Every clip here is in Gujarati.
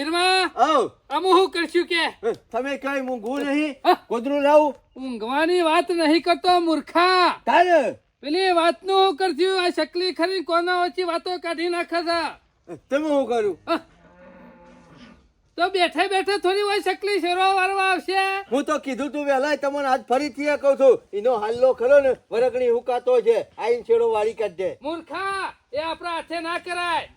વીરમા આવ. અમુ હું કરશું કે? તમે કઈ મૂંઘું નહીં? કોદરું લાવું? ઊંઘવાની વાત નહીં કરતો મૂર્ખા. તારે? પેલી વાતનું હું કરશું? આ શકલી ખરી કોના ઓછી વાતો કાઢી નાખે છે? તમે હું. કરું તો બેઠે બેઠે થોડી વાર શકલી શેરો વારવા આવશે. હું તો કીધું તું વેલા તમને આજ ફરીથી કહું છું. એનો હાલ્લો ખરો ને વરગણી હુકાતો છે. આઈન શેરો વાળી કાઢજે. મૂર્ખા એ આપણા હાથે ના કરાય.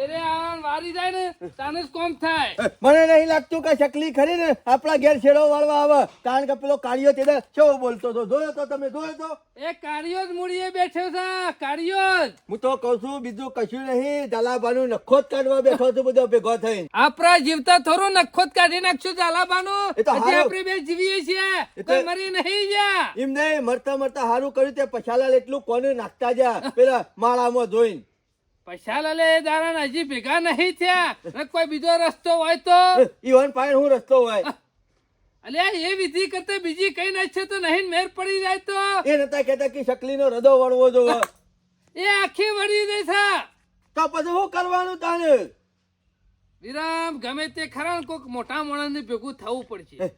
એરે આ વારી જાય ને તાને જ કોમ થાય. મને નહીં લાગતું કે શકલી ખરી ને આપણા ઘેર છેડો વાળવા આવે. કારણ કે પેલો કાળિયો તે કેવો બોલતો હતો? જોયો તો તમે જોયો તો? એ કાળિયો જ મૂડીએ બેઠો છે કાળિયો જ. હું તો કહું છું બીજું કશું નહીં. દલાબાનું નખો જ કાઢવા બેઠો છું બધો ભેગો થઈને. આપણા જીવતા થોડું નખો જ કાઢી નાખશું ઝાલાબાનું હજી આપણે બે જીવીએ છીએ. કોઈ મરી નહીં જા એમ નહીં મરતા મરતા સારું કર્યું તે પછાલાલ એટલું કોને નાખતા જા? પેલા માળામાં જોઈને. પૈસા લલે દારા હજી ભેગા નહીં થયા. ને કોઈ બીજો રસ્તો હોય તો? ઈવન પાયણ હું રસ્તો હોય? અલે એ વિધિ કરતા બીજી કઈ ના છે તો નહીં મેર પડી જાય તો? એ નતા કહેતા કે શકલીનો રદો વળવો જોવે. એ આખી વળી દે છે તો પછી હું કરવાનું તાને? વિરામ ગમે તે ખરા કોક મોટા માણસ ભેગું થવું પડશે.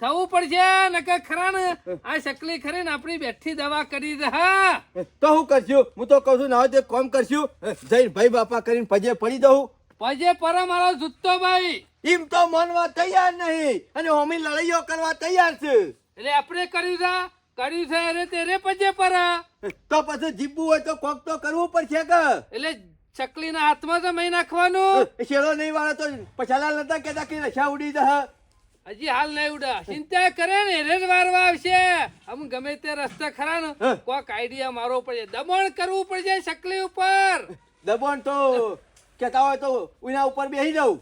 થવું પડશે નકર ખરા ને આ શકલી ખરી ને આપણી બેઠી દવા કરી હા. તો હું કરશું? હું તો કહું છું ના તે કોમ કરશું જઈને ભાઈ બાપા કરીને પજે પડી દઉં. પજે પર મારો જુત્તો ભાઈ. એમ તો માનવા તૈયાર નહીં અને હોમી લડાઈઓ કરવા તૈયાર છે. એટલે આપણે કર્યું છે કર્યું છે અરે તેરે પજે પર. તો પછી જીવવું હોય તો કોક તો કરવું પડશે કે? એટલે ચકલીના હાથમાં તો મહી નાખવાનું. શેરો નહીં વાળો તો પછાલા નતા કેતા કે નશા ઉડી જશે. હજી હાલ નહીં ઉડા ચિંતા કરે ને જ વારવા આવશે. આમ ગમે તે રસ્તા ખરા ને કોક આઈડિયા મારવો પડશે. દમણ કરવું પડશે શકલી ઉપર. દબાણ તો કેતા હોય તો ઉના ઉપર બેસી જવું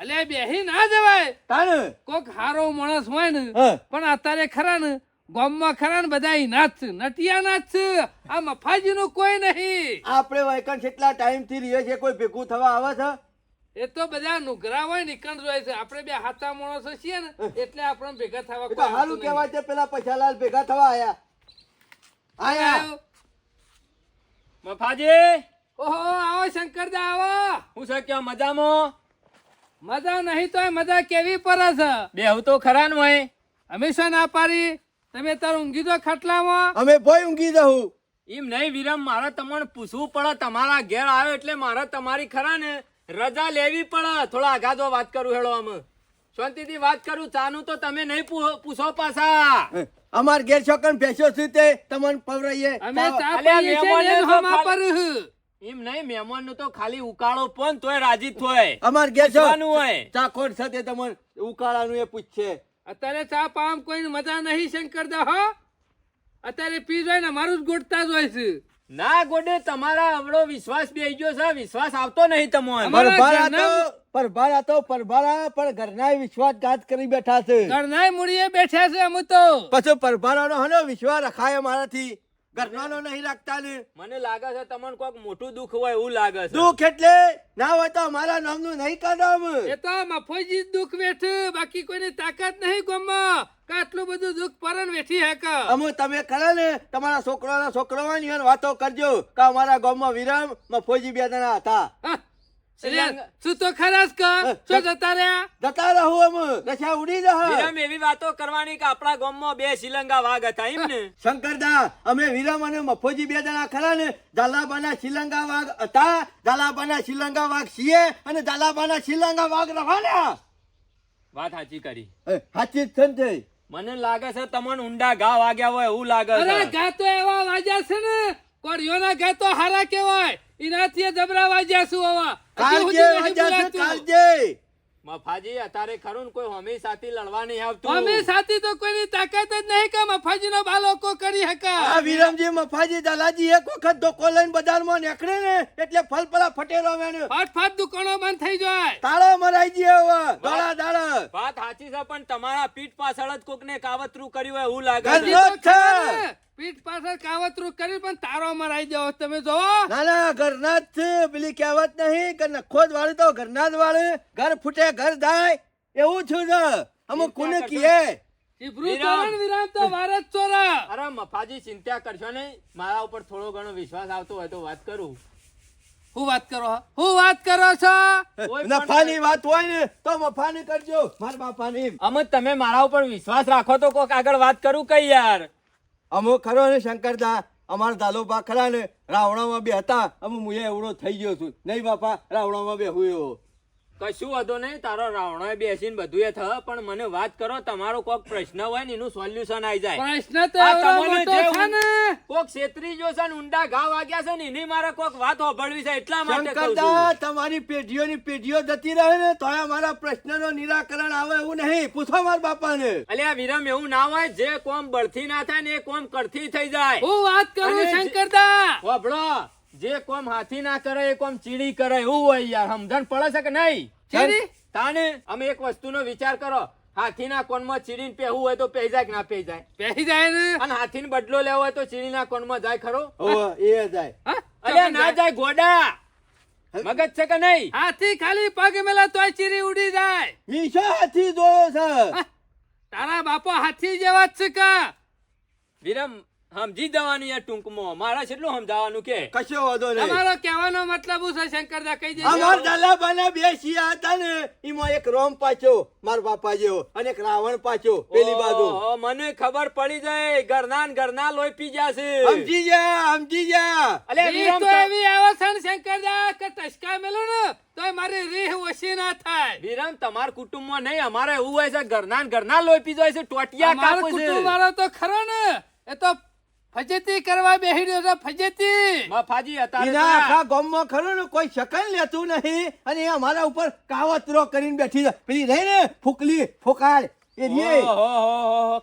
અલે બેહી ના જવાય. તાને કોક હારો માણસ હોય ને પણ અત્યારે ખરા ને ગામમાં ખરા ને બધા નાથ નટિયા છે આ મફાજી છે મફાજીનું કોઈ નહીં. આપણે વૈકણ કેટલા ટાઈમથી રહીએ છીએ કોઈ ભેગું થવા આવે છે? એ તો બધા નુગરા હોય નીકળ જોઈએ છે. આપણે બે હાથા માણસો છીએ ને એટલે આપણે ભેગા થવા કોઈ સારું કહેવાય છે પેલા પછાલાલ ભેગા થવા આયા. આયા. મફાજી. ઓહો આવો શંકરદા આવો. હું છે કે મજામાં? મજા નહીં તો મજા કેવી પડે છે? બેહું તો ખરા ન હોય હંમેશા ના પાડી? તમે તાર ઊંઘી દો ખાટલામાં. અમે ભોય ઊંઘી જવું એમ નહીં વિરમ મારે તમને પૂછવું પડે તમારા ઘેર આવ્યો એટલે મારે તમારી ખરા ને રજા લેવી પડે થોડા આઘાતો વાત કરું હેડો આમ. શાંતિથી વાત કરું ચાનું તો તમે નહીં પૂછો પાછા. અમાર ઘેર છોકન ભેસો છું તે? તમને પવરાઈએ. અમે ચા પર એમ નહીં મહેમાનનું તો ખાલી ઉકાળો પણ તોય રાજી થોય અમાર ઘેર છો પૂછવાનું હોય. ચાખોટ છે તે તમને ઉકાળાનું એ પૂછશે? અત્યારે ચા પામ કોઈ મજા નહીં શંકરદા હો. અત્યારે પી જાય ને અમારું જ ગોઠતા જ હોય છે. ના ગોડે તમારા હમણો વિશ્વાસ બેહી ગયો છે. વિશ્વાસ આવતો નહીં તમને પરભારા ઘરના- તો પરભારા તો પરભારા પણ ઘરના વિશ્વાસઘાત કરી બેઠા છે. ઘરનાય મૂડીએ બેઠા છે અમે તો પછી પરભારાનો હનો વિશ્વાસ રખાય મારાથી? ઘરનાનો નહીં રાખતા ને મને લાગે છે તમને કોઈક મોટું દુઃખ હોય એવું લાગે છે. દુઃખ એટલે ના હોય તો અમારા નામનું નહીં કાઢો અમે. એ તો મફોજી દુઃખ વેઠ. બાકી કોઈની તાકાત નહીં ગમમાં. કે આટલું બધું દુઃખ પરન વેઠી હેક. અમે તમે કરે ને? તમારા છોકરાના છોકરાઓની વાતો કરજો કે અમારા ગામમાં વિરામ મફોજી બે જણા હતા. હા. તો ખરા કર શું જતા રહ્યા. જતા રહું અમે નશા ઉડી જશે વિરમ એવી વાતો કરવાની કે આપણા ગામમાં બે શ્રીલંકા વાઘ હતા એમ ને. શંકરદા અમે વિરમ અને મફોજી બે જણા ખરા ને. ઝાલાબાના શ્રીલંકા વાઘ હતા ઝાલાબાના શ્રીલંકા વાઘ છીએ અને ઝાલાબાના શ્રીલંકા વાઘ રવાના વાત સાચી કરી. સાચી જ છે મને લાગે છે તમને ઊંડા ઘા વાગ્યા હોય એવું લાગે અરે છે ઘા તો એવા વાગ્યા છે ને. કોળીઓના ઘા તો હારા કેવાય એનાથી જબરા વાગ્યા શું હવા કાલજે વાજા છે કાલજે. મફાજી અતારે ખરું કોઈ હોમી સાથી લડવા નહીં આવતું. અમે સાથી તો કોઈની તાકાત જ નહીં કે મફાજીનો બાલોકો કરી આ હકા વિરમજી મફાજી દાલાજી એક વખત ધોકો લઈને બજારમાં નીકળે ને એટલે ફલફલા ફટેરો વેણ ફાટ ફાટ દુકાનો બંધ થઈ જાય. તાળો મરાઈ ગયો હવે દોડા દાડા. વાત સાચી છે પણ તમારા પીઠ પાછળ જ કોકને કાવતરું કર્યું હોય એવું લાગે છે. નો- ને, પીઠ પાછળ કાવતરું કરી પણ તારો મરાઈ જાવ તમે જો ના ના ઘરના જ છે. પેલી કહેવત નહીં કે નખો જ વાળી તો ઘરના જ વાળી. ઘર ફૂટે ઘર જાય. એવું છું છે અમુક કોને કીએ? વિરામ. તો વાર ચોરા અરે મફાજી ચિંતા કરશો નહીં. મારા ઉપર થોડો ઘણો વિશ્વાસ આવતો હોય તો વાત કરું. હું વાત કરો હો? હું વાત કરો છો? નફાની વાત હોય ને તો મફાની કરજો. મારા બાપાની. અમે તમે મારા ઉપર વિશ્વાસ રાખો તો કોક આગળ વાત કરું કઈ યાર? અમો ખરો ને શંકરદા? અમારા દાલોબા ખરા ને રાવણામાં બે હતા. અમુ મુએ એવડો થઈ ગયો છું. નહીં બાપા, રાવણામાં બે હું એવો. કશું વધુ નહીં તારો રાવણો બેસીને બધું એ થયો પણ મને વાત કરો તમારો કોક પ્રશ્ન હોય ને એનું સોલ્યુશન આવી જાય. પ્રશ્ન તો મોટો છે ને. કોક છેતરી જો છે ને ઊંડા ઘા વાગ્યા છે ને એની મારા કોક વાત હોભળવી છે એટલા માટે કહું છું. તમારી પેઢીઓની પેઢીઓ જતી રહે ને મારા પ્રશ્ન પ્રશ્નનો નિરાકરણ આવે એવું નહીં. પૂછો મારા બાપાને. અલ્યા વિરમ એવું ના હોય જે કોમ બળથી ના થાય ને એ કોમ કરથી થઈ જાય. હું વાત કરું શંકરદા. હોભળો. જે કોમ હાથી ના કરે એ કોમ ચીડી કરે એવું હોય યાર. સમજણ પડે છે કે નહીં? ચીડી? તાને અમે એક વસ્તુનો વિચાર કરો. હાથીના કોનમાં ચીડીને પહેવું હોય તો પહેરી જાય કે ના પહેરી જાય પહેરી જાય ને? અને હાથીને બદલો લેવો હોય તો ચીડીના કોનમાં જાય ખરો? એ જાય. અરે ના જાય. ગોડા મગજ છે કે નહીં? હાથી ખાલી પગ મેલા તોય ચીરી ઉડી જાય. મીશો હાથી જોયો છે. તારા બાપો હાથી જેવા જ છે કા? વિરમ સમજી જવાનું યાર ટૂંકમાં. મારા છેટલું સમજાવવાનું કે કશો વાંધો નહીં. તમારો કહેવાનો મતલબ શું છે શંકરદા? કહી અમાર દેજો. દાલાબાના બે શિયા હતા ને એમાં એક રોમ પાછો માર બાપા જેવો અને એક રાવણ પાછો પેલી બાજુ. મને ખબર પડી જાય ઘરના ને ઘરના લોહી પી જશે સમજી જા સમજી જા અલે તો એવી આવે છે ને શંકરદા કે ટસકા મેલો ને તો મારી રીહ ઓછી ના થાય. વિરમ તમાર કુટુંબમાં નહીં અમારે એવું હોય છે ઘરના ને ઘરના લોહી પી જાય છે ટોટિયા અમારો કાપે છે. કુટુંબ વાળો તો ખરો ને એ તો ફજેતી કરવા બેહી રહ્યો છે ફજેતી. મફાજી અત્યારે એના આખા ગામમાં ખરું ને કોઈ શકન લેતું નહીં. અને એ અમારા ઉપર કાવતરો કરીને બેઠી છે. પેલી રહી ને ફૂકલી ફોકાળ. એ રે ઓહો, હો, હો,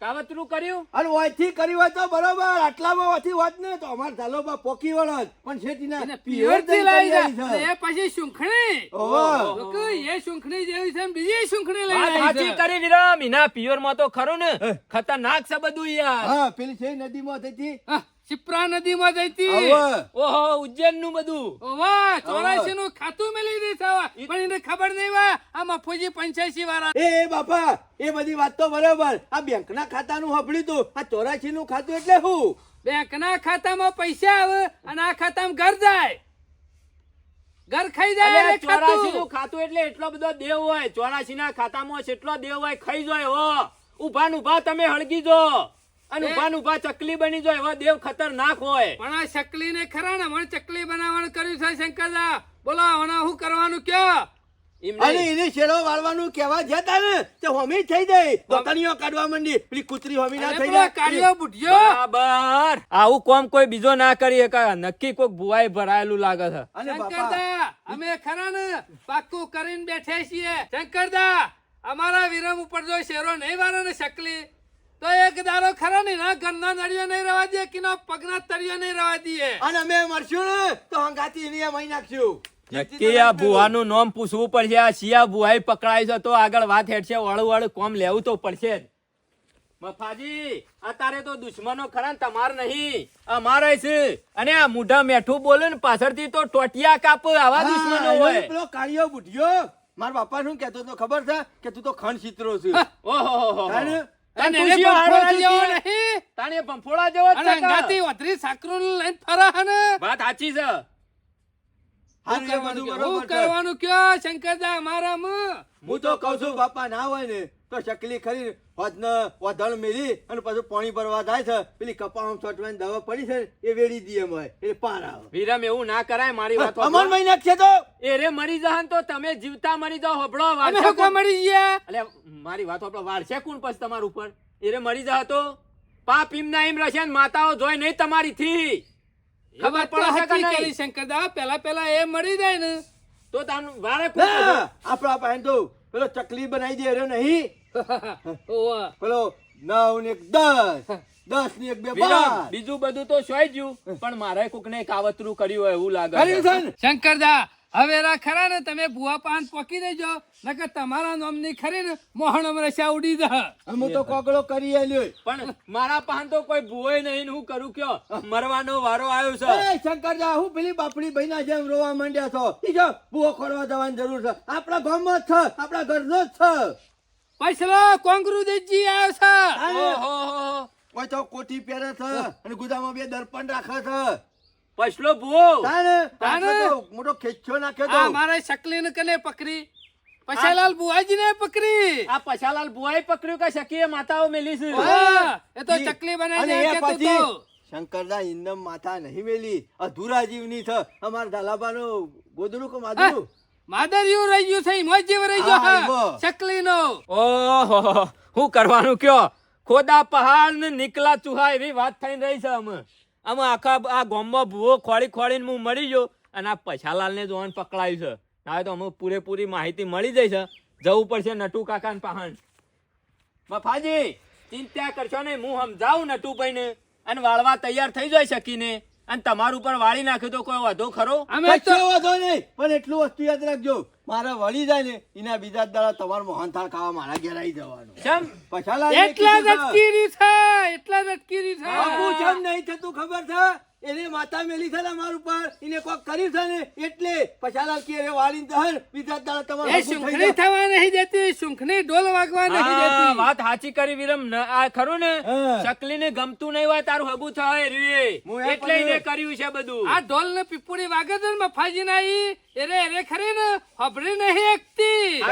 કાવતરું કર્યું? અને ઓયથી કરી હોય તો બરોબર આટલામાં ઓછી વાત ને તો અમાર ધાલોબા પોકી વળો પણ શેઠીના પિયરથી. આવી અને એ પછી સુખણી ઓહો. એ શૂંખણી જેવી છે ને બીજી શૂંખણી લઈ જાય સાચી કરી વિરામ એના પિયરમાં તો ખરું ને. ખતરનાક છે બધું યાર. હા પેલી છે નદીમાં થતી હા, શિપ્રા નદીમાં જઈતી. ઓહો ઉજ્જૈનનું બધું. ઓવા ચોરાશી નું ખાતું મેલી દે પણ એને ખબર નહીં વા આ મફુજી પંચ્યાસી વાળા એ બાપા એ બધી વાત તો બરાબર. આ બેંકના ખાતાનું સાંભળ્યું તું. આ ચોરાશી નું ખાતું એટલે શું? બેંકના ખાતામાં પૈસા આવે અને આ ખાતામાં ઘર જાય. ઘર ખાઈ જાય ચોરાશી નું ખાતું. ખાતું એટલે એટલો બધો દેવ હોય. ચોરાશી ના ખાતામાં જેટલો દેવ હોય ખાઈ જાય હો. ઊભા ઊભા તમે હળગી જો. અને ઊભા ઊભા ચકલી બની જાય એવા દેવ ખતરનાક હોય. પણ આ ચકલી ને ખરા ને મને ચકલી બનાવવાનું કર્યું છે શંકરદા. બોલો હવે હું કરવાનું કયો? અને એને શેરો વાળવાનું કેવા જતા ને તે હોમી થઈ જાય. દોકણીઓ કાઢવા માંડી. પેલી કૂતરી હોમી ના થઈ જાય. કાળિયો બુઢિયો બરાબર. આવું કોમ કોઈ બીજો ના કરી શકે નક્કી કોઈક ભુવાઈ ભરાયેલું લાગે છે. અને શંકરદા અમે ખરા ને પાક્કું કરીને બેઠા છીએ. શંકરદા અમારા વિરમ ઉપર જો શેરો નહીં વાળો ને શકલી તો એક દારો ખરા ને ના ઘરના નળિયો નહીં રવા દે કે ના પગના તળિયો નહીં રવા દે. અને અમે મરશું ને તો હંગાતી એની મહી નાખશું. નક્કી આ ભુવાનું નામ પૂછવું પડશે આ શિયા ભુવાઈ પકડાય છે તો આગળ વાત હેઠશે વાળું વાળું કોમ લેવું તો પડશે મફાજી આ તારે તો દુશ્મનો ખરા ને તમાર નહીં. અમારે છે. અને આ મુઢા મેઠું બોલે ને પાછળથી તો ટોટિયા કાપ આવા દુશ્મનો હોય. પેલો કાળિયો બુઢિયો. મારા બાપા શું કેતો તો ખબર છે? કે તું તો ખંડ ચિત્રો છે. ઓહો તાણે પંફોડા જેવો છે કાં? વધરી સાકરું લઈને ફરા હે વાત સાચી છે? હું. કરવાનું કયો શંકરદા મારા હું તો કઉ છું બાપા ના હોય ને તો શકલી ખરી હોજને વધણ મેલી અને પાછું પાણી ભરવા થાય છે. પેલી કપામાં છોટવાની દવા પડી છે એ વેડી દઈએ અમે એટલે પાર આવે. વિરમ એવું ના કરાય મારી વાત અમર મહિના છે તો. એ રે મરી જહન તો તમે જીવતા મરી જાઓ હબળો વારસે કોણ- મરી ગયા? એટલે મારી વાત હોભળો વારસે કોણ પછી તમારા ઉપર? એ રે મરી જા તો? પાપ ઇમના ઇમ રહેશે ને માતાઓ જોઈ નહીં તમારી થી ખબર પડે છે? શંકરદા. પેલા પેલા એ મરી જાય ને. તો તાનું વારે? આપણા પાસે તો પેલો ચકલી બનાવી દે રહ્યો નહીં. પેલો નવ ને એક દસ. દસ ને એક બે બાર. બીજું બધું તો સોઈ ગયું. પણ મારે કોકને કાવતરું કર્યું હોય એવું લાગે શંકરદા હવે રા ખરા ને તમે ભૂવા પાન પોકી દેજો. નકર તમારા નામની ખરી ને મોહણ અમરસા ઉડી દે અમે તો કોકડો કરી આલ્યો પણ મારા પાન તો કોઈ ભૂવે નહીં ને હું કરું કયો? મરવાનો વારો આવ્યો છે. એ શંકરજા હું પેલી બાપડી ભાઈના જેમ રોવા માંડ્યા છો. ઈ જો બુઓ ખોરવા જવાની જરૂર છે. આપણા ગામમાં જ છે. આપણા ઘરનો જ છે. પછલો કોંગરુ દેજી આવ્યો છે. ઓહો, ઓય તો કોઠી પહેરે છે અને ગુદામાં બે દર્પણ રાખે છે. પછલો ભૂ મોટો ખેંચ્યો નાખ્યો તો. મારે શકલી કને પકડી. પછાલાલ બુઆજી ને પકડી. આ પછાલાલ બુઆઈ પકડ્યું કે શકીએ માતાઓ મેલી છે? એ તો ચકલી બનાવી પછી તો. શંકરદા ઇન્દમ માથા નહીં મેલી. અધૂરા જીવની છે. અમાર ધાલાબાનો ગોદડું કે માદડું? માદરિયું રહી ગયું છે ઈમો જેવો રહી ગયો હા, ઓહો કરવાનું કયો? ખોદા પહાડ ને નીકળા ચૂહા એવી વાત થઈને રહી છે અમે અમે આખા આ ગામમાં ભૂવો ખોળી ખોળીને હું મળી ગયો અને આ પછાલાલ ને જોવાનું પકડાયું છે. હવે તો અમે પૂરેપૂરી માહિતી મળી જાય છે. જવું પડશે નટુ કાકા ને પહાણ બફાજી ચિંતા કરશો નહીં હું સમજાવું નટુભાઈ ને અને વાળવા તૈયાર થઈ જાય શકીને. અને તમારું ઉપર વાળી નાખ્યું તો કોઈ વધુ ખરો? અમે તો વાંધો નહીં પણ એટલું વસ્તુ યાદ રાખજો મારા વળી જાય ને એના બીજા દાડા મોહન મોહનથાળ ખાવા મારા ઘેર આવી જવાનું. કેમ પછાલાલને એટલા જ કીધું છે. એટલા જ અટકી છે. આવું જેમ નહીં થતું ખબર છે? એને માતા મેલી છે ને અમાર ઉપર. એને કોક કરી છે ને એટલે પછાલાલ કે રે વાળી દહન બીજા દાળ તમારે એ જાય. થવા નહીં દેતી શૂંખની ઢોલ વાગવા નહીં દેતી. વાત સાચી કરી વિરમ ન- આ ખરું ને? હા. ચકલીને ગમતું નહીં હોય તારું હગું થાય રે. એટલે પણ- એને કર્યું છે બધું. આ ઢોલ ને પીપુડી વાગે છે ને મફાજી ના એરે એરે ખરી ને હબળી નહીં એકતી.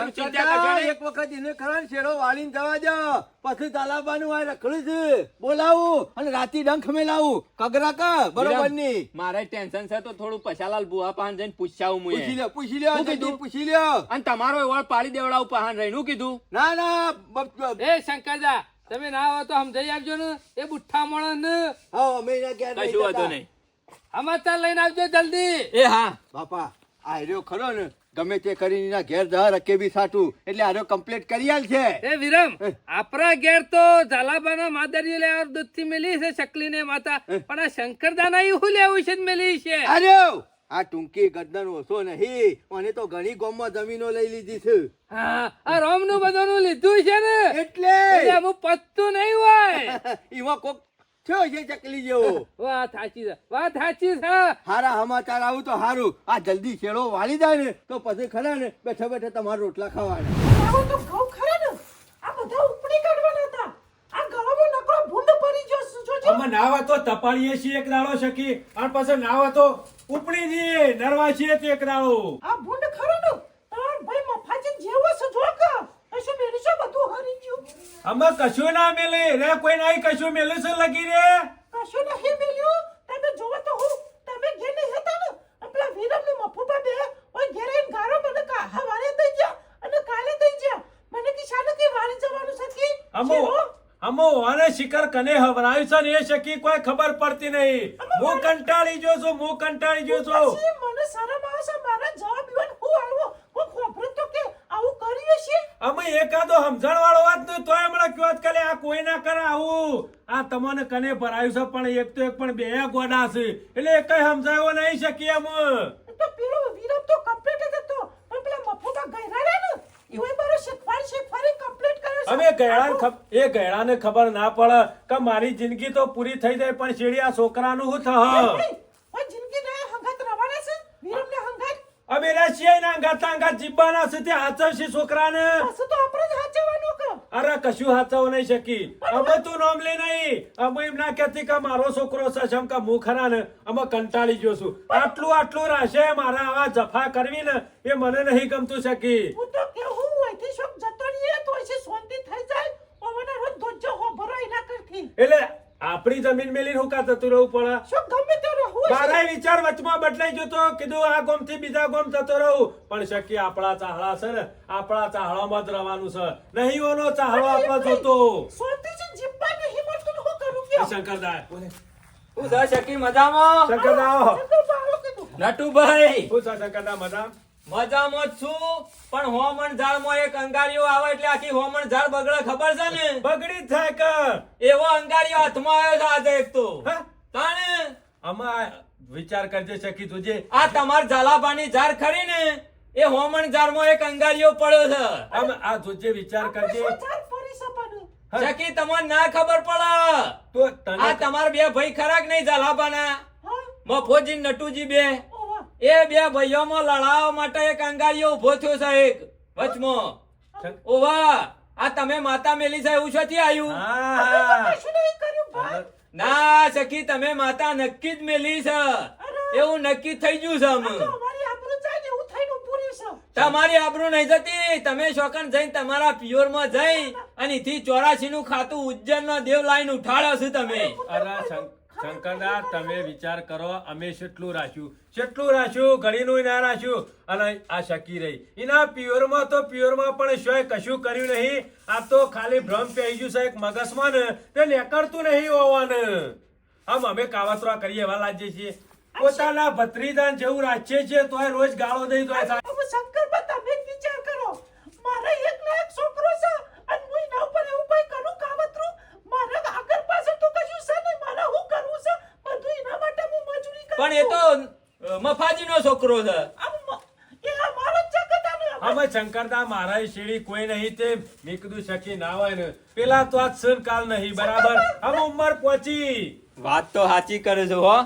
એક વખત એને ખરા શેરો વાળીને જવા દો પછી તાલાબાનું આ રખડું છે. બોલાવું અને રાતી ડંખ મેલાવું. કગરા કા બરોબરની. મારે ટેન્શન છે તો થોડું પછાલાલ બુઆ પાન જઈને પૂછાવું મુએ. પૂછી લ્યો પૂછી લ્યો કીધું? પૂછી લ્યો. અને તમારો વળ પાડી દેવડાવું પહાન રહીને હું કીધું? ના ના એ શંકરદા તમે ના આવો તો સમજાઈ આપજો ને. એ બુઠ્ઠા માણસ ને. હા અમે ના નહીં કશું વાંધો નહીં. સમાચાર લઈને આવજો જલ્દી. એ હા. બાપા આ રહ્યો ખરો ને. ગમે તે કરીને ઘેર જા રકે બી સાટું. એટલે આરો કમ્પ્લીટ કરી આલ છે. એ વિરમ આપરા ઘેર તો ઝાલાબાના માદરીઓ લેવા દૂધથી મેલી છે શકલી ને માતા પણ આ શંકરદાના ઈ હું લેવું છે મેલી છે? અરે આ ટૂંકી ગદન ઓછો નહીં. મને તો ઘણી ગોમમાં જમીનો લઈ લીધી છે. હા આ રોમનું બધાનું લીધું છે ને? એટલે? એટલે પત્તું નહીં હોય. એમાં કોક થયો છે ચકલી જેવો? વાત સાચી છે વાત સાચી છે. હારા સમાચાર આવું તો હારું. આ જલ્દી શેડો વાળી જાય ને તો પછી ખરા ને બેઠા બેઠા તમારા રોટલા ખાવાના. આવો તો ઘઉં ખરા ને? આ બધા ઉપડી કાઢવાના હતા. આ ગાવામાં નકરો ભૂંડ પડી ગયો છે, અમે નાવા તો તપાળીએ છીએ એક દાડો શકી અને પછી નાવા તો ઉપડી જઈએ નરવા છીએ તે એક દાડો. આ ભૂંડ ખરો ને? તાર ભાઈ મફાજી જેવો છે જો કે. કશું મેરી છે બધું હરી ગયું? અમે કશું ના મેલે રે કોઈ નહીં કશું મેલે છે લગી રે? કશું નહીં મેલ્યું. તમે જોવો તો હું તમે ઘેર નહીં હતા ને? આ વીરમ ને મફુબા બે ઓય ઘેર આવીને ગારો મને કા હવારે દઈ ગયા અને કાલે દઈ ગયા. મને કી શાને કે વારે જવાનું છે કે? અમો? અમો આને શિખર કને હવરાયું છે ને એ શકી કોઈ ખબર પડતી નહીં. હું કંટાળી ગયો છું હું કંટાળી ગયો છું. મને શરમ આવે છે મારા જવાબ ઈવન હું આલવો હું ખોબરું તો કે આવું કર્યું છે અમે એકાદો સમજણ વાળો વાત નહીં તોય હમણાં કયો કરે આ કોઈ ના કરે આવું. આ તમને કને ભરાયું છે પણ એક તો એક પણ બે ગોડા છે. એટલે એક સમજાયો નહીં શકીએ એમ. તો પેલો વિરમ તો કમ્પ્લીટ જ હતો. પણ પેલા મફુબા ગયરા રે ને એવું મારો શીખવાડ શીખવાડી કમ્પ્લીટ કર્યો છે. અમે ગયડાને એ ગયડાને ખબર ના પડે કે મારી જિંદગી તો પૂરી થઈ જાય પણ શેડી આ છોકરાનું શું થહ ઓય જિંદગી ના હંગાત રવાના છે વિરમ ને હંગાત અમે રશિયા ના ગાતા જીબ્બાના છે તે હાચવશે છોકરાને. તો આપણે જ હાચવવાનું કે? અરે કશું હાચવ નહીં શકી અમે તું નામ લે નહીં. અમે એમ ના કહેતી કે મારો છોકરો છે જેમ કે હું ખરા ને અમે કંટાળી ગયો છું. આટલું આટલું રાશે મારા આવા જફા કરવી ને એ મને નહીં ગમતું શકી હું તો કેવું હોયથી શોક જતો રહીએ તો એસે શાંતિ થઈ જાય. ઓવના રોજ ધોજો હો ભરાઈ ના કરતી. એટલે આપણી જમીન મેલીને હું કા જતું રહેવું પડે મારા વિચાર વચમાં બદલાઈ ગયો તો કીધું આ ગોમથી બીજા ગોમ થતો રહું. પણ શક્ય આપણા ચાહડા છે ને આપણા ચાહડામાં જ રહેવાનું છે. નહીં ઓનો ચાહડો આપણો જોતો. શાંતિ છે જીબ્બા નહીં મળતું હું કરું? એ કયો? શંકરદા હું છે શકી મજામાં? નટુભાઈ. છે શંકરદા મજા મજામાં છું પણ હોમણ ઝાડમાં એક અંગારીઓ આવે એટલે આખી હોમણ ઝાડ બગડે ખબર છે ને? બગડી જ થાય કે? એવો અંગારીઓ હાથમાં આવ્યો છે આજે એક તો. હા? તાણે? આમાં વિચાર કરજે શકી તુજે આ તમાર ઝાલાબાની ઝાર ખરી ને? એ હોમણ ઝાડમાં એક અંગારીઓ પડ્યો છે. આમ આ તુજે વિચાર કરજે. શકી તમને ના ખબર પડે. તો આ તમાર બે ભાઈ ખરાક નહીં ઝાલાબાના? મફોજી નટુજી બે. એ બે ભાઈઓમાં લડાવવા માટે એક અંગારીઓ ઊભો થયો છે એક વચમાં. ઓવા આ તમે માતા મેલી છે એવું શોથી આવ્યું? હા હા. નહીં કર્યું ભાઈ? ના સખી તમે માતા નક્કી જ મેલી છે. એવું નક્કી થઈ ગયું છે તમારી આબરૂ નહીં જતી. તમે શોકન જઈને તમારા પિયોરમાં જઈ અને એથી ચોરાશી નું ખાતું ઉજ્જૈન નો દેવ લાઈન ઉઠાડો છો તમે. અરે શંકરદા તમે વિચાર કરો અમે કેટલું રાખ્યું. કેટલું રાખ્યું ઘડીનું ના રાખ્યું. અને આ શકી રહી. એના પ્યોરમાં તો પ્યોરમાં પણ શોય કશું કર્યું નહીં. આ તો ખાલી ભ્રમ પહેરી ગયું છે એક મગજમાં ને. તે નીકળતું નહીં હોવાનું. આમ અમે કાવતરા કરીએ એવા લાગીએ છીએ. પોતાના ભત્રીદાન જેવું રાખીએ છીએ તોય રોજ ગાળો દઈ તોય થાય હવે શંકરબા તમે જ વિચાર કરો મારે એકનો એક છોકરો છે અને હું એના ઉપર એવું કઈ કરું કાવતરું મારે આગળ પાછળ તો કશું છે નહીં મારે શું કરવું છે બધું એના માટે હું મજૂરી કરું પણ એ તો અ, મફાજીનો છોકરો છે. હવે. અમે શંકરદા મારા શેડી કોઈ નહીં તે મેં કીધું શકી ના હોય ને. પેલા તો આ સર કાલ નહીં બરાબર? અમે ઉંમર પહોંચી. વાત તો સાચી કરે છે હો.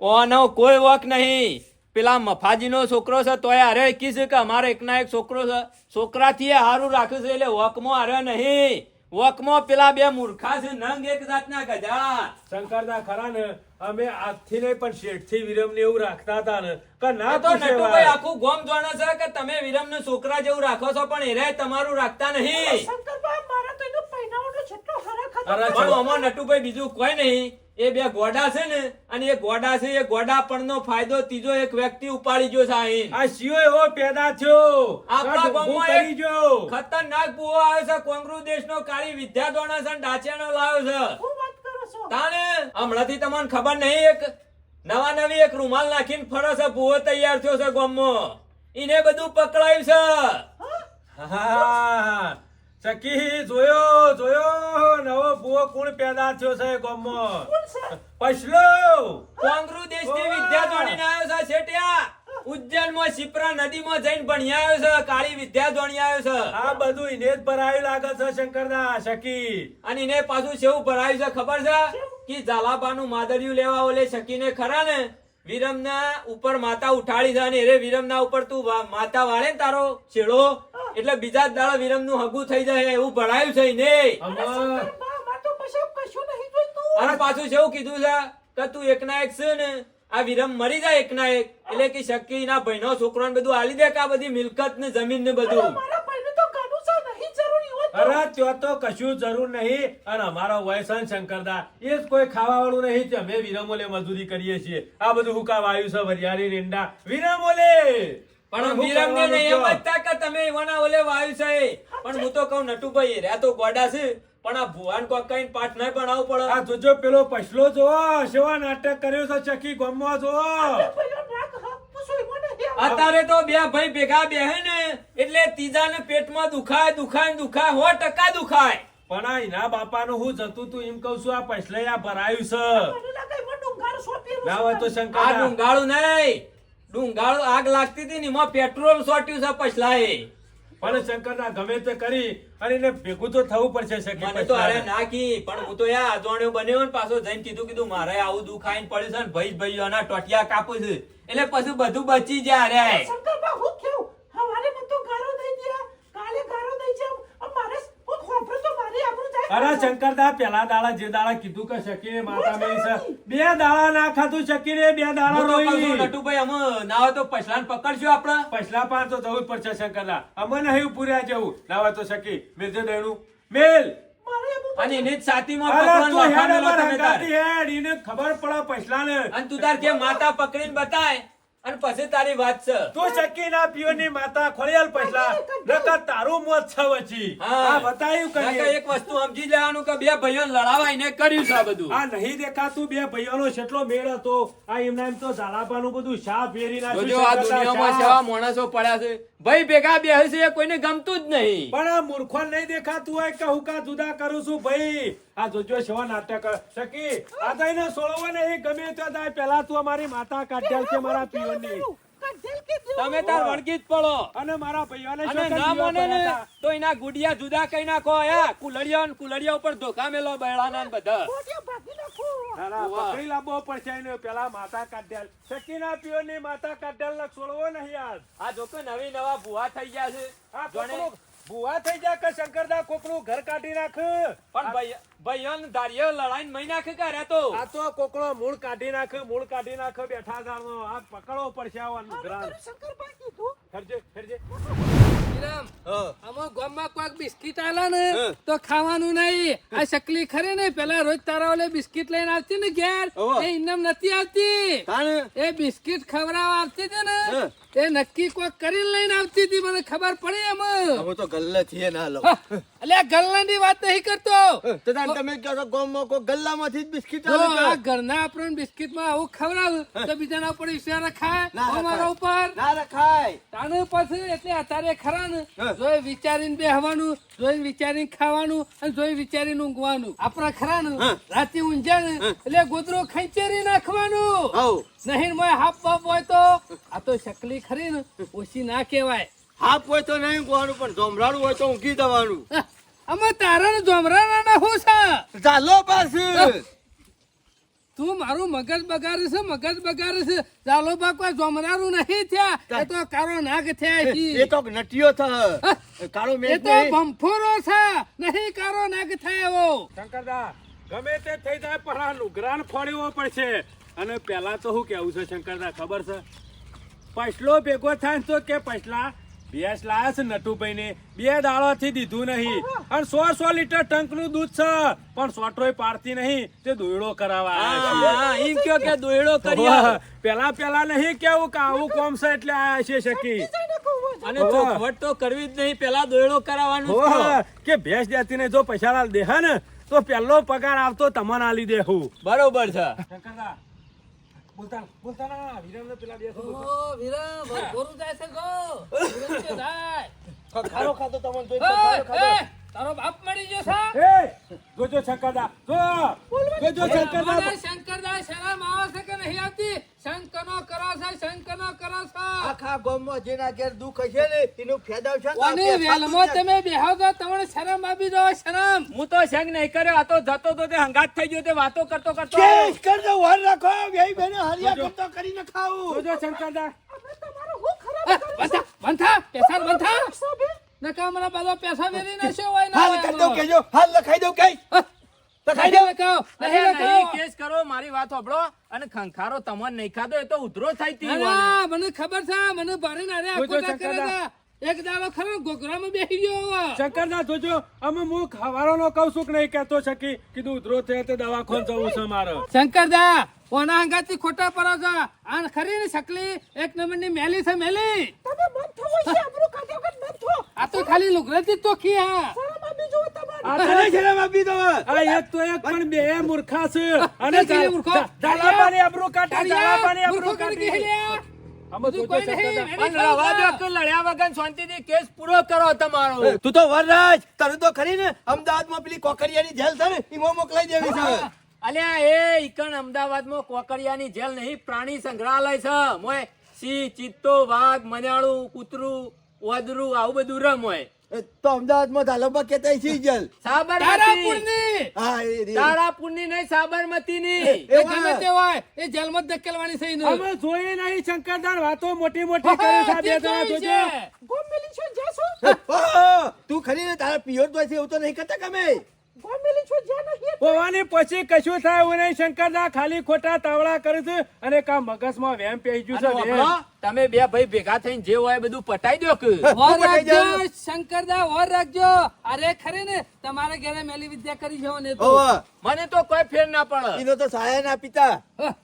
ઓનો કોઈ વક નહીં. પેલા મફાજીનો છોકરો છે તોય અરે કીધું કે અમારે એકના એક છોકરો છે. છોકરાથી એ હારું રાખ્યું છે એટલે વકમાં અરે નહીં. વકમાં પેલા બે મૂર્ખા છે નંગ એક જાતના ગજા શંકરદા ખરા ને અમે આજથી નહીં પણ શેઠથી વિરમ એવું રાખતા હતા ને કે ના તો નટુભાઈ આખું ગોમ જોણે છે કે તમે વિરમને છોકરા જેવું રાખો છો પણ એરે તમારું રાખતા નહીં. શંકરભાઈ મારા તો એનો પહેનાવાનો જેટલો હરખ હતો અરે પણ અમાર નટુભાઈ બીજું કોઈ નહીં. એ બે ગોડા છે ને અને એ ગોડા છે એ ગોડા પણ ફાયદો ત્રીજો એક વ્યક્તિ ઉપાડી ગયો સાહેબ આ સિયો એવો પેદા થયો. આપણા ગામમાં ગયો. ખતરનાક ભૂવો આવે છે કોંગ્રુ દેશનો કાળી વિદ્યા દોણા છે ને ડાચિયાનો લાવ્યો છે. શું વાત કરો તાને હમણાંથી તમને ખબર નહીં એક નવા નવી એક રૂમાલ નાખીને ફરે છે ભૂવો તૈયાર થયો છે ગામમાં. ઈને બધું પકડાયું છે. હા. સખી જોયો જોયો નવો ભૂવો કોણ પેદા થયો છે ગામમાં પછલો! કોંગ્રુ દેશની વિદ્યા દોડીને આવ્યો છે શેઠિયા ઉજ્જૈનમાં શિપ્રા નદીમાં જઈને ભણી આવ્યો છે કાળી વિદ્યા દોડી આવ્યો છે. આ બધું ઇને જ ભરાયું લાગે છે શંકરદા સખી અને એને પાછું શેવું ભરાયું છે ખબર છે? કે ઝાલાબાનું માદરિયું લેવા ઓલે શકીને ખરા ને? વિરમના ઉપર માતા ઉઠાડી છે અને વીરમ વિરમના ઉપર તું માતા વાળે તારો છેડો એટલે બીજા દાડા વિરમનું હગું થઈ જાય એવું ભણાયું છે ને અને પાછું જેવું કીધું છે કે તું એકના એક છે ને આ વિરમ મરી જાય એકના એક એટલે કે શક્કી ના ભાઈનો છોકરો ને બધું આલી દે કે આ બધી મિલકત ને જમીન ને બધું. મારા ભાઈને તો ઘણું છે નહીં જરૂરી હોત તો. અરે ત્યાં તો કશું જરૂર નહીં અને અમારો વયસન શંકરદા એ જ કોઈ ખાવા વાળું નહીં અમે વિરમોલે મજૂરી કરીએ છીએ. આ બધું હુકા વાયુ છે વરિયાળી રીંડા. વિરમોલે! પણ હું વિરમ ને એમ કહો? કે તમે એવાના ઓલે વાયુ છે પણ હું તો કહું નટુભાઈ રહ્યા તો ગોડા છે પણ આ ભુવાન કોક કઈ પાઠ નહીં ભણાવવું પડે. આ જોજો પેલો પછલો જો સેવા નાટક કર્યો છે ચકી ગમવા જો. અત્યારે તો બે ભાઈ ભેગા બેહે ને એટલે ત્રીજા ને પેટમાં દુખાય દુખાય ને દુખાય સો ટકા દુખાય. પણ આ એના બાપાનું હું જતું તું એમ કઉ છું આ પછલે આ ભરાયું છે. મને લાગે એમાં ડુંગાર સોંપેલું ના હોય તો શંકા આ ડુંગાળું નહીં. ડુંગાળું આગ લાગતી હતી ને એમાં પેટ્રોલ સોટ્યું છે પછલાએ પણ શંકરના ગમે તે કરી અને એને ભેગું તો થવું પડશે સખી મને તો અરે ના નાખી પણ હું તો યાર અજવાણ્યો બન્યો ને પાછો જઈને કીધું કીધું મારે આવું દુખાઈને પડ્યું છે ને ભાઈ ભાઈ આના ટોટિયા કાપું છું. એટલે પછી બધું બચી જાય અરે શંકરબા હું કેવું? હવારે મને તો ગારો દઈ દ્યા કાલે ગારો દઈ છે મારે અરે શંકરદા પેલા દાડા જે દાડા કીધું કે શકીને માતા મેં છે બે દાડા ના ખાધું શકીને બે દાડા રોઈ. નટુભાઈ અમે ના હોય તો પછલા પકડશું આપણે? પછલા પાંચ તો જવું જ પડશે શંકરદા. અમે નહીં પૂર્યા જવું. ના હોય તો શકી મેલજે દેણું. મેલ! અને એને જ છાતીમાં પકડવાનું હેડ લખાણેલો અમાર તમે તાર. હંગાતી હેડ. એને ખબર પડે પછલાને અને તું તાર કે માતા પકડીને બતાય. અને પછી તારી વાત છે. તું ચકી ના પિયોની માતા ખોળિયાલ પૈસા નકર તારું મોત છે પછી હા. આ બતાયું નકર એક વસ્તુ સમજી લેવાનું કે બે ભાઈઓ લડાવા એને કર્યું છે આ બધું. આ નહીં દેખાતું બે ભાઈઓનો છેટલો મેળ હતો આ એમના એમ તો ઝાલાપાનું બધું શા ફેરી નાખ્યું આ દુનિયામાં. સેવા માણસો પડ્યા છે. ભાઈ ભેગા બેસે છે કોઈને ગમતું જ નહીં. પણ આ મૂર્ખો નહીં દેખાતું હોય કે હું કા જુદા કરું છું ભાઈ? આ જોજો સેવા નાટક સકી આ એને સોળવો એ ગમે તો થાય પેલા તું અમારી માતા કાઢ્યા છે, મારા દેવું. તમે તાર વળગી જ પડો. અને મારા ભાઈઓને અને શું ના માને ને તો? એના ગુડિયા જુદા કઈ નાખો યા કુલડિયા ને કુલડિયા ઉપર ધોકા મેલો બૈરાના બધા. ગોટિયા ભાગી નાખું. ના, ના, પકડી લાવવો પડશે એને પેલા માતા કાઢેલ સકીના પીઓ પિયોની માતા કાઢેલ ને છોડવો નહીં યાર આ જોકે નવી નવા ભુવા થઈ ગયા છે. આ ભૂવા થઈ જા કે શંકરદા કોકડું ઘર કાઢી નાખ. પણ ભાઈ ભાઈઓને લડાઈ મહી નાખ કે રે તો? આ તો કોકડો મૂળ કાઢી નાખ મૂળ કાઢી નાખ બેઠા જાણો આ પકડો પડશે આવાનું ગ્રાન શંકરભાઈ કીધું. ફરજે ફરજે. વિરમ આમાં ગામમાં કોઈક બિસ્કિટ આલે ને તો ખાવાનું નહીં. આ શકલી ખરી ને પેલા રોજ તારા ઓલે બિસ્કિટ લઈને આવતી ને ઘેર. એ ઇનામ નથી આવતી. એ બિસ્કિટ ખવડાવવા આવતી હતી ને એ નક્કી કોઈક કરીને લઈને આવતી હતી મને ખબર પડી એમ. હવે તો ગલ્લે થઈએ ના લો એટલે ગલ્લાની વાત નહીં કરતો. તમે કહો છો ગામમાં કોઈ ગલ્લામાંથી જ બિસ્કિટ આવે ઘરના આપણને બિસ્કિટમાં આવું ખવડાવું તો બીજાના ઉપર વિશ્વાસ રખાય અમારા ઉપર. ના રખાય. તાનું પછી એટલે અત્યારે ખરા ને જોઈ વિચારીને બેહવાનું જોઈ વિચારીને ખાવાનું અને જોઈ વિચારીને ઊંઘવાનું. આપણા ખરા ને રાતે ને એટલે ગોદરો ખેંચેરી નાખવાનું. નહીં મોય હાફ બાપ હોય તો આ તો શકલી ખરી ને ઓછી ના કહેવાય. હાફ હોય તો નહીં ગોવાનું પણ જોમરાડું હોય તો ઊંઘી દેવાનું અમે તારા ને જોમરાના હું છે? ચાલો પાછું. તું મારું મગજ બગાડે છે મગજ બગાડે છે. ચાલો બાપા જમનારું જોમરારું નહીં થયા. એ તો કારો નાગ થયા છે. એ તો નટિયો થ કારો કાળો એ તો. ભંફોરો છે. નહીં કારો નાગ થયો શંકરદા ગમે તે થઈ જાય પણ આ નુગરાન ફોડવો પડશે. અને પેલા તો શું કેવું છે શંકરદા ખબર છે? પછલો ભેગો થાય તો કે પછલા ભેંસ લાયા છે નટુભાઈ ને બે દાડોથી દીધું નહીં. અને સો સો લીટર ટંકનું દૂધ છે પણ સોટોય પાડતી નહીં તે દોયડો કરાવવા એમ કયો કે દોયડો કરી પેલા પેલા નહીં કેવું કે આવું કોમ છે એટલે આયા છે શકી. અને ચોખવટ તો કરવી જ નહીં પેલા દોયડો કરાવવાનું જ કે ભેંસ દેતી ને જો પૈસા લાલ દે ને તો પેલો પગાર આવતો તમને આલી દેહું. બરોબર છે. શંકરદા બોલતા બોલતા ના વિરમને પેલા બે શબ્દો ઓ વિરામ ભરભરું જાય છે ગો વિરામ કે જાય. ખારો ખાતો તમને જોઈ ખારો ખાતો. તારો બાપ મરી ગયો છે? એ જોજો શંકરદા જો જોજો શંકરદા. મને શંકરદા શરમ આવે છે કે નહીં આવતી? શંકરનો કરો છે શંકરનો કરો છે. આખા ગામમાં જેના ઘેર દુઃખ હશે ને એનું ફેદાવ છે અને વેલમો તમે બેહો તો તમને શરમ આપી દો શરમ. હું તો સંગ નહીં કર્યો આ તો જતો તો તે હંગાત થઈ ગયો તે વાતો કરતો કરતો કેસ કરજો વર રાખો વેઈ બેને હરિયા કરતો કરીને ખાવું જોજો શંકરદા. એ, બંધા બંધા પેસાર બંધા. નકા મને બધો પૈસા વેરી નાખ્યો હોય ના હાલ કરી દઉં કેજો હાલ લખાઈ દઉં કઈ લખાઈ નહીં દઉં. લખાવો, નહીં નહીં, કેસ કરો મારી વાત સાંભળો. અને ખંખારો તમને નહીં ખાધો એ તો ઉધરો થાય તી મને ખબર છે મને ભારે ના આખો કરે છે. એક દાડો ખરો ગોગરામાં બેસી ગયો હવે. શંકરદા જોજો અમે હું ખાવાનો નો કઉ સુખ નહીં કહેતો શકી કીધું ઉધરો થયો તે દવાખાને જવું છે મારે શંકરદા ઓના હંગાથી ખોટા પરો છો આ ખરી ને શકલી એક નંબરની મેલી છે મેલી તમે બંધ થવો છે આપણું કાઢો કે બંધ થો આ તો ખાલી લુગડાથી તો તોખી હા આ તને દો આ એક તો એક પણ બે મૂર્ખા છે અને મૂર્ખો? કાઢે પાણી કરી કાઢે પણ રવા દો ખાવ કે લડ્યા વગર શાંતિથી કેસ પૂરો કરો તમારો. તું તો વરરાજ. તને તો ખરી ને અમદાવાદમાં પેલી કોકરિયાની જેલ છે ને એમાં મોકલાઈ દેવી છે. અલ્યા એ ઈકણ અમદાવાદમાં કોકરિયાની જેલ નહીં પ્રાણી સંગ્રહાલય છે. મોય સિંહ ચિત્તો વાઘ મજાળું કૂતરું વાદરું આવું બધું રમ હોય તો અમદાવાદમાં ધાલોબા કેતા છે જલ? સાબરમતી. તારાપુરની. હા એ રે. તારાપુરની નહીં સાબરમતીની. એ ગમે તે હોય એ જેલમાં ધકેલવાની છે. અમે જોઈએ નહીં શંકરદાન વાતો મોટી મોટી કરે છે જોજો. ગોમ મેલી છો જાસો તું ખરી ને તારા પિયર તો છે એવું તો નહીં કરતા કમે ગોમ છો જા નહીં હોવાની પછી કશું થાય એવું નહીં શંકરદા ખાલી ખોટા તાવડા કરે છે અને કા મગજમાં વેમ પેઈ ગયું છે. તમે બે ભાઈ ભેગા થઈને જે હોય બધું પટાઈ દો કે ઓર રાખજો શંકરદા ઓર રાખજો અરે ખરી ને તમારે ઘરે મેલી વિદ્યા કરી જવો ને તો મને તો કોઈ ફેર ના પડે એનો તો સાયા ના પિતા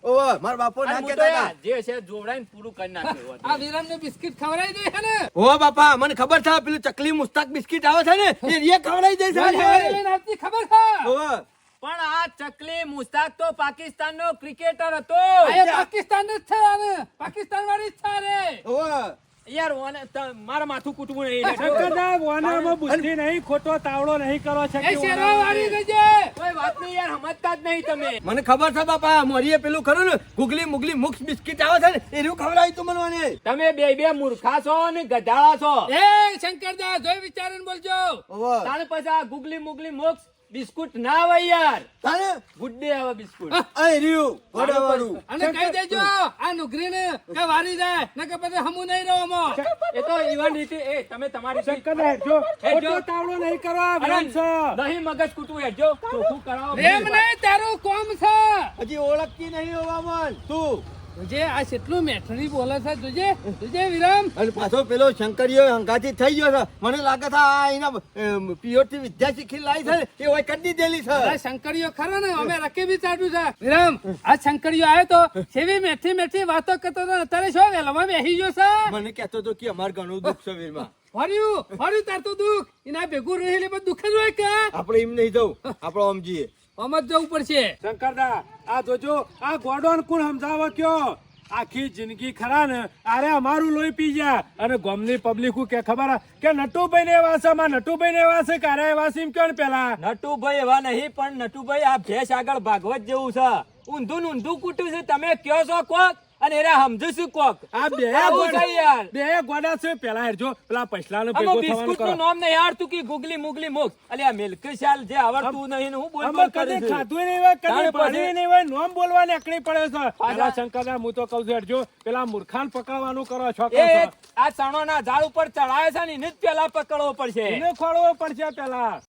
ઓવો મારા બાપો ના કેતા યાર જે છે જોવડાઈને પૂરું કરી નાખ્યો આ વિરામ ને બિસ્કિટ ખવડાવી દે છે ને ઓ બાપા મને ખબર છે પેલું ચકલી મુસ્તાક બિસ્કિટ આવે છે ને એ ખવડાઈ ખવડાવી દે છે ખબર છે ઓવા પણ આ ચકલી મુસ્તાક તો પાકિસ્તાનનો ક્રિકેટર હતો. પાકિસ્તાન જ છે પાકિસ્તાન વાળી જ છે રે યાર ઓને મારા માથું કૂટવું નહીં. શંકરદા વાનામાં બુદ્ધિ નહીં ખોટો તાવડો નહીં કરો એ શકી શેરો વાળી ગજે કોઈ વાત નહીં યાર સમજતા જ નહીં તમે. મને ખબર છે બાપા મરીએ પેલું ખરું ને ગુગલી મુગલી મુક્સ બિસ્કિટ આવે છે ને એનું ખવડાવી તું મને મને તમે બે બે મૂર્ખા છો ને ગધાડા છો. એ શંકરદા જોઈ વિચારીને બોલજો. તારે તાણ પછી આ ગુગલી મુગલી મોક્ષ બિસ્કુટ ના હોય યાર. તાને ગુડ ડે આવે બિસ્કુટ. આ રહ્યું ગોડાવાળું. અને કહી દેજો આ નુગરીને કે વારી જાય નકર પછી હમુ નહીં રહો મો એ તો ઈવન રીતે એ તમે તમારી શંકર ને હેઠજો. ખોટો તાવડો નહીં કરો અરે, છે. નહીં મગજ કૂટવું હેઠજો ચોખ્ખું કરાવો એમ નહીં તારું કોમ છે. હજી ઓળખતી નહીં હોવામાં તું? જોજે આ કેટલું મેઠડી બોલે છે જોજે જોજે વિરામ. અને પાછો પેલો શંકરીયો હંગાથી થઈ ગયો છે. મને લાગે છે આ એના પિયોરથી વિદ્યા શીખી લાવી છે ને એ હોય કરી દીધેલી આ છે ખરો ને અમે રકેબી ચાટું છે. વિરામ આ આવ્યો તો સેવી મેઠી મેઠી વાતો કરતો હતો અત્યારે શું વેલામાં બેસી ગયો છે? મને કહેતો હતો કે અમારે ઘણું દુઃખ છે વીરમાં. ફર્યું ફર્યું તાર તો દુઃખ. એના ભેગું રહેલી પણ દુઃખ જ હોય કે? આપણે એમ નહીં જવું. આપણે આમ જઈએ. જ જવું પડશે. શંકરદા આ જોજો આ ગોડોન કોણ સમજાવો કયો? આખી જિંદગી ખરા ને અરે અમારું લોહી પી ગયા. અને ગોમની પબ્લિક કે ખબર કે નટુભાઈ ને વાસે માં નટુભાઈ ને વાસે કારે એવા એમ કયો પેલા? નટુભાઈ એવા નહીં પણ નટુભાઈ આ ભેંસ આગળ ભાગવત જેવું છે. ઊંધું ને ઊંધું કૂટ્યું છે તમે કયો છો કોક? અને એરા સમજુ છું કોક. આ બે યાર? બે ગોડા છે પેલા હેરજો પેલા પૈસલા નો ભેગો થવાનું કરો. નું નામ યાર તું કી ગુગલી મુગલી મોક્ષ અલે આ મિલ્ક શાલ જે આવડતું નહીં હું બોલ બોલ કરે છે છું. ખાધું નહીં હોય કદી પાણી નહીં હોય નામ બોલવાને અકડી પડે છે. પેલા પાછા- હું તો કહું છું હેરજો પેલા મૂર્ખાન પકડવાનું કરો એ છોકરો આ ચણોના ઝાડ ઉપર ચડાવે છે ને એને જ પેલા પકડવો પડશે. એને ખોળવો પડશે પેલા.